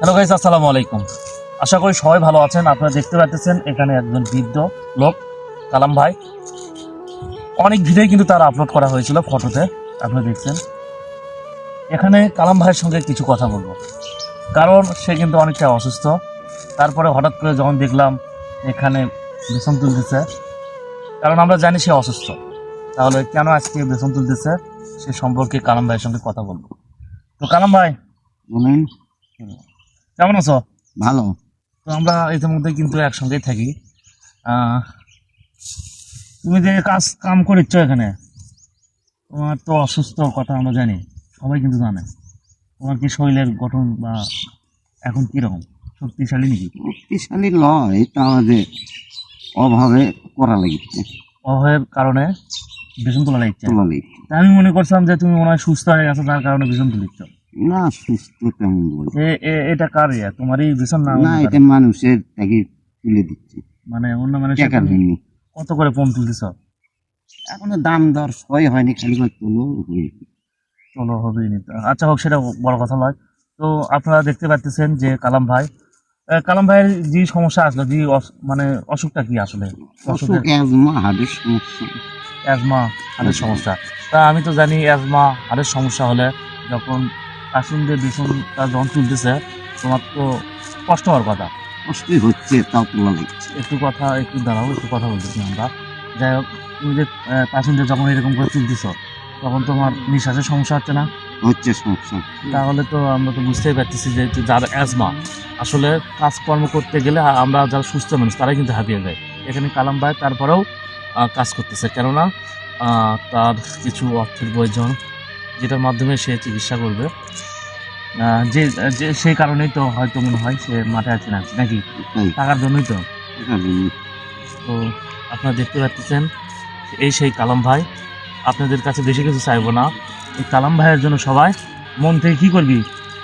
Hello guys আসসালামু আলাইকুম। আশা করি সবাই ভালো আছেন। আপনারা দেখতে পাচ্ছেন এখানে একজন বৃদ্ধ লোক, কালাম ভাই। অনেক ভিডিও কিন্তু তার আপলোড করা হয়েছিল ফটোতে আপনারা দেখছেন। এখানে কালাম ভাইয়ের সঙ্গে কিছু কথা বলব। কারণ সে কিন্তু অনেকটা অসুস্থ। তারপরে হঠাৎ করে যখন দেখলাম এখানে বেসন তুলতেছে, কারণ আমরা জানি সে অসুস্থ। তাহলে কেন আজকে বেসন তুলতেছে, সে সম্পর্কে কালাম ভাইয়ের সঙ্গে কথা বলব। তো কালাম ভাই কেমন আছো? ভালো। তো আমরা ইতিমধ্যে কিন্তু একসঙ্গেই থাকি। আহ, তুমি যে কাজ কাম করিচ্ছ এখানে তোমার তো অসুস্থ কথা আমরা জানি সবাই কিন্তু জানে। তোমার কি শরীরের গঠন বা এখন কীরকম? শক্তিশালী নাকি? শক্তিশালী লয় এটা আমাদের অভাবে করা লাগিচ্ছে অভাবের কারণে বেতন তোলা লাগছে। তোলা আমি মনে করছিলাম যে তুমি মনে হয় সুস্থ হয়ে গেছো তার কারণে বেতন তুলিচ্ছ না সুস্থ তেমন বলে এটা কার ইয়া? তোমারই বেতন না না এটা মানুষের তাকে তুলে দিচ্ছে। মানে অন্য মানে টাকার জন্য কত করে পম তুলতেছ? এখনও দাম দর সই হয়নি খালি করে তুলো। চলো হবেই নি আচ্ছা হোক সেটা বড় কথা নয়। তো আপনারা দেখতে পাচ্ছেন যে কালাম ভাই কালাম ভাইয়ের যে সমস্যা আসলো যে মানে অসুখটা কি আসলে? অসুখ অ্যাজমা হার্টের সমস্যা। অ্যাজমা হাড়ের সমস্যা। তা আমি তো জানি অ্যাজমা হাড়ের সমস্যা হলে যখন কাসুন দিয়ে বিছুনটা যখন তুলতেছে তোমার তো কষ্ট হওয়ার কথা। কষ্টই হচ্ছে তাও তোলা লাগছে একটু কথা একটু দাঁড়াও একটু কথা বলতেছি আমরা। যাই হোক তুমি যে দিয়ে যখন এরকম করে তুলতেছ তখন তোমার নিঃশ্বাসের সমস্যা হচ্ছে না? হচ্ছে সমস্যা। তাহলে তো আমরা তো বুঝতেই পারতেছি যে যে যার অ্যাজমা আসলে কাজকর্ম করতে গেলে আমরা যারা সুস্থ মানুষ তারাই কিন্তু হাঁপিয়ে যায়। এখানে কালাম ভাই তারপরেও কাজ করতেছে। কেননা তার কিছু অর্থের প্রয়োজন। যেটার মাধ্যমে সে চিকিৎসা করবে। যে যে সেই কারণেই তো হয়তো মনে হয় সে মাঠে আছে না নাকি? টাকার জন্যই তো। তো আপনারা দেখতে পাচ্ছেন এই সেই কালাম ভাই। আপনাদের কাছে বেশি কিছু চাইব না। এই কালাম ভাইয়ের জন্য সবাই মন থেকে কি করবি?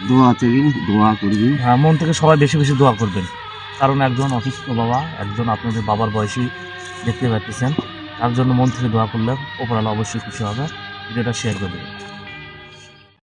দোয়া থেকে দোয়া করবি। হ্যাঁ মন থেকে সবাই বেশি বেশি দোয়া করবেন। কারণ একজন অসুস্থ বাবা একজন আপনাদের বাবার বয়সী দেখতে পাচ্ছেন। তার জন্য মন থেকে দোয়া করলে ওপরালা অবশ্যই খুশি হবে। ভিডিওটা শেয়ার করে দেবেন